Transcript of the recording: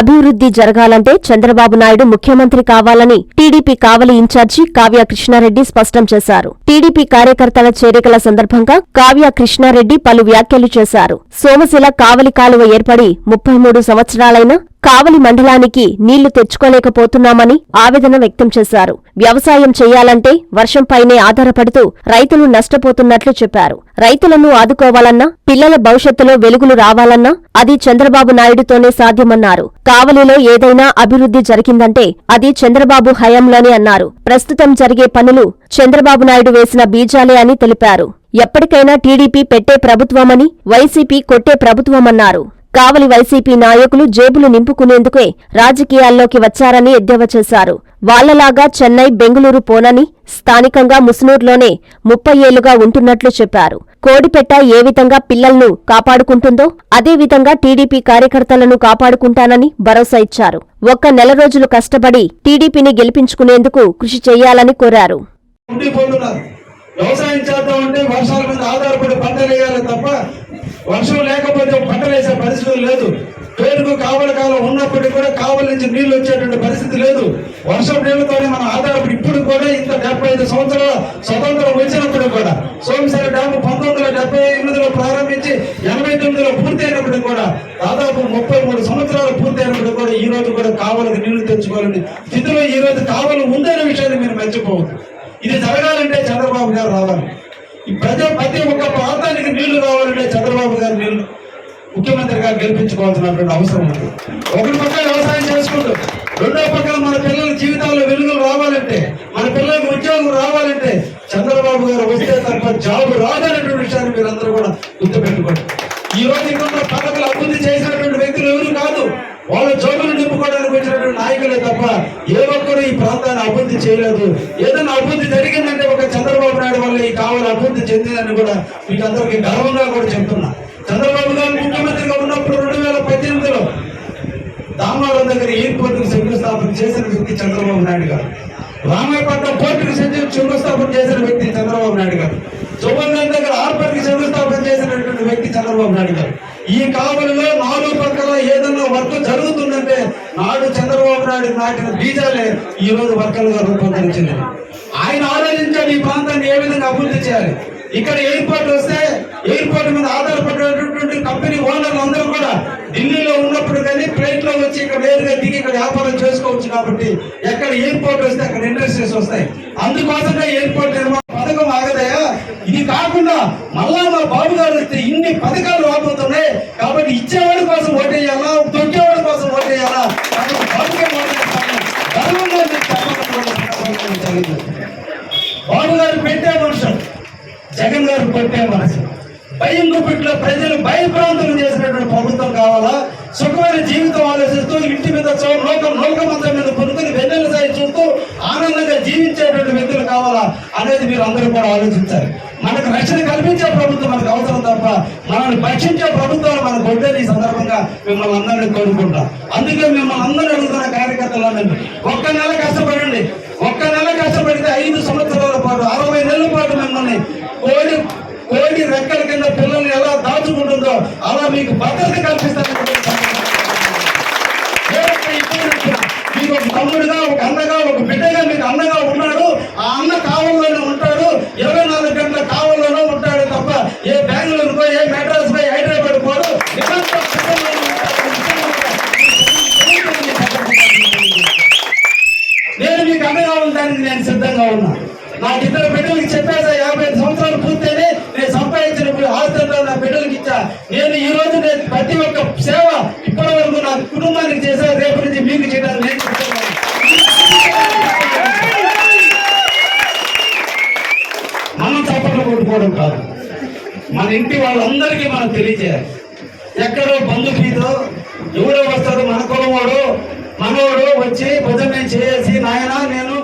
అభివృద్ధి జరగాలంటే చంద్రబాబు నాయుడు ముఖ్యమంత్రి కావాలని టీడీపీ కావలి ఇన్ఛార్జి కావ్య కృష్ణారెడ్డి స్పష్టం చేశారు. టీడీపీ కార్యకర్తల చేరికల సందర్భంగా కావ్య కృష్ణారెడ్డి పలు వ్యాఖ్యలు చేశారు. సోమశిల కావలి కాలువ ఏర్పడి ముప్పై మూడు సంవత్సరాలైనా కావలి మండలానికి నీళ్ళు తెచ్చుకోలేకపోతున్నామని ఆవేదన వ్యక్తం చేశారు. వ్యవసాయం చేయాలంటే వర్షంపైనే ఆధారపడుతూ రైతులు నష్టపోతున్నట్లు చెప్పారు. రైతులను ఆదుకోవాలన్నా పిల్లల భవిష్యత్తులో వెలుగులు రావాలన్నా అది చంద్రబాబు నాయుడుతోనే సాధ్యమన్నారు. కావలిలో ఏదైనా అభివృద్ధి జరిగిందంటే అది చంద్రబాబు హయాంలోనే అన్నారు. ప్రస్తుతం జరిగే పనులు చంద్రబాబు నాయుడు వేసిన బీజాలే అని తెలిపారు. ఎప్పటికైనా టీడీపీ పెట్టే ప్రభుత్వమని వైసీపీ కొట్టే ప్రభుత్వమన్నారు. కావలి వైసీపీ నాయకులు జేబులు నింపుకునేందుకే రాజకీయాల్లోకి వచ్చారని ఎద్దేవా చేశారు. వాళ్ళలాగా చెన్నై బెంగుళూరు పోనని స్థానికంగా ముసునూర్లోనే ముప్పై ఏళ్ళుగా ఉంటున్నట్లు చెప్పారు. కోడిపెట్ట ఏ విధంగా పిల్లలను కాపాడుకుంటుందో అదేవిధంగా టీడీపీ కార్యకర్తలను కాపాడుకుంటానని భరోసా ఇచ్చారు. ఒక్క నెల రోజులు కష్టపడి టీడీపీని గెలిపించుకునేందుకు కృషి చేయాలని కోరారు. వ్యవసాయం చేద్దాం అంటే వర్షాల మీద ఆధారపడి పంటలు వేయాలి తప్ప వర్షం లేకపోతే పంటలు వేసే పరిస్థితి లేదు. పేరుకు కావలి కాలం ఉన్నప్పటికీ కూడా కావలి నుంచి నీళ్ళు వచ్చేటువంటి పరిస్థితి లేదు. వర్షం నీళ్ళతోనే మనం ఆధారపడి ఇప్పుడు కూడా ఇంత డెబ్బై ఐదు సంవత్సరాల స్వతంత్రం వచ్చినప్పుడు కూడా సోమసారి డ్యాము పంతొమ్మిది వందల డెబ్బై ఎనిమిదిలో ప్రారంభించి ఎనభై తొమ్మిదిలో పూర్తి అయినప్పుడు కూడా దాదాపు ముప్పై మూడు సంవత్సరాలు పూర్తి అయినప్పుడు కూడా ఈ రోజు కూడా కావలికి నీళ్ళు తెచ్చుకోవాలని స్థితిలో ఈ రోజు కావలి ఉందనే విషయాన్ని మీరు మర్చిపోవద్దు. ఇది జరగాలి ఈ ప్రతి ఒక్క ప్రాంతానికి నీళ్ళు రావాలంటే చంద్రబాబు గారు నీళ్ళు ముఖ్యమంత్రిగా గెలిపించుకోవాల్సినటువంటి అవసరం ఉంది. ఒకరి పక్క వ్యవసాయం చేసుకుంటూ రెండో పక్కన మన పిల్లల జీవితాల్లో వెలుగులు రావాలంటే మన పిల్లలకు ఉద్యోగం రావాలంటే చంద్రబాబు గారు వస్తే తప్ప జాబ్ రాదనేటువంటి విషయాన్ని మీరు కూడా గుర్తుపెట్టుకోండి ఈ రోజు ఇక్కడ ఉన్న పథకాలు అభివృద్ధి చేసినటువంటి వ్యక్తులు ఎవరు కాదు వాళ్ళ జోబులు నింపుకోవడానికి వచ్చినటువంటి నాయకులే తప్ప ఏ ఈ ప్రాంతాన్ని అభివృద్ధి చేయలేదు? ఏదైనా అభివృద్ధి జరిగిందంటే ఒక చంద్రబాబు నాయుడు వల్ల ఈ కావాలి అభివృద్ధి చెందిందని కూడా మీకు అందరికీ గర్వంగా కూడా చెప్తున్నా. చంద్రబాబు గారు ముఖ్యమంత్రిగా ఉన్నప్పుడు రెండు వేల పద్దెనిమిదిలో దామవరం దగ్గర ఎయిర్పోర్ట్కు శంకుస్థాపన చేసిన వ్యక్తి చంద్రబాబు నాయుడు గారు. రామాయపట్నం పోర్టుకు శంకుస్థాపన చేసిన వ్యక్తి చంద్రబాబు నాయుడు గారు. జోబల్గంజ్ దగ్గర ఆర్పర్కి శంకుస్థాపన చేసినటువంటి వ్యక్తి చంద్రబాబు నాయుడు గారు. ఈ కావలిలో నాలుగు పక్కల ఏదన్నా వర్క్ జరుగుతుందంటే నాడు చంద్రబాబు నాయుడు నాటిన బీజాలే ఈ రోజు వర్కలుగా రూపొందించింది. ఆయన ఆలోచించాడు ఈ ప్రాంతాన్ని ఏ విధంగా అభివృద్ధి చేయాలి. ఇక్కడ ఎయిర్పోర్ట్ వస్తే ఎయిర్పోర్ట్ మీద ఆధారపడినటువంటి కంపెనీ ఓనర్లు అందరూ కూడా ఢిల్లీలో ఉన్నప్పుడు కానీ ఫ్లైట్లో వచ్చి ఇక్కడ నేరుగా దిగి ఇక్కడ వ్యాపారం చేసుకోవచ్చు కాబట్టి ఎక్కడ ఎయిర్పోర్ట్ వస్తే అక్కడ ఇండస్ట్రీస్ వస్తాయి. అందుకోసమే ఎయిర్పోర్ట్ నిర్మాణ పథకం ఆగదయా? ఇది కాకుండా మళ్ళా మా బాబు గారు వస్తే ఇన్ని పథకాలు రాబోతున్నాయి కాబట్టి ఇచ్చేవాడి కోసం ఓటేయాలా దొరికేవాడి కోసం ఓటేయాలా? కాబట్టి బాబు గారు పెట్టే మనుషులు జగన్ గారు కొట్టే మనసు భయం గుప్పిట్లో ప్రజలు భయభ్రాంతులు చేసినటువంటి ప్రభుత్వం కావాలా? సుఖమైన జీవితం ఆలోచిస్తూ ఇంటి మీద లోకం లోకమంతం మీద పొనుకుని వెన్నెల సాయి చూస్తూ ఆనందంగా జీవించేటువంటి వ్యక్తులు కావాలా అనేది మీరు అందరూ కూడా ఆలోచించాలి. మనకు రక్షణ కల్పించే ప్రభుత్వం మనకు అవసరం తప్ప మనల్ని పరీక్షించే ప్రభుత్వాలు మనకు వద్దని ఈ సందర్భంగా మిమ్మల్ని అందరినీ కోరుకుంటాం. అందుకే మిమ్మల్ని అందరూ అడుగుతున్న కార్యకర్తలు ఒక్క నెల కష్టపడండి. ఒక్క నెల కష్టపడితే ఐదు సంవత్సరాల పాటు అరవై నెలల పాటు మిమ్మల్ని కోడి కోడి రెక్కల కింద పిల్లల్ని ఎలా దాచుకుంటుందో అలా మీకు భద్రత కల్పిస్తాను మీకు ఒక తమ్ముడుగా ఒక అన్నగా ఒక బిడ్డగా మీకు అన్నగా ఉన్నాడు. ఆ అన్న కావల్లోనే ఇద్దరు బిడ్డలకి చెప్పేసా యాభై ఐదు సంవత్సరాలు పూర్తయితే నేను సంపాదించిన ఆస్తుల్లో నా బిడ్డలకి ఇచ్చా. నేను ఈ రోజు నేను ప్రతి ఒక్క సేవ ఇప్పటి వరకు నా కుటుంబానికి చేసా. రేపు నుంచి మీకు చేయడానికి నేను మనం చప్పట్లు కొట్టుకోవడం కాదు. మన ఇంటి వాళ్ళందరికీ మనం తెలియజేయాలి. ఎక్కడో బంధు ఫీజో ఎవడో వస్తాడు మన కులవాడు మనవాడు వచ్చి భజన చేసి నాయన నేను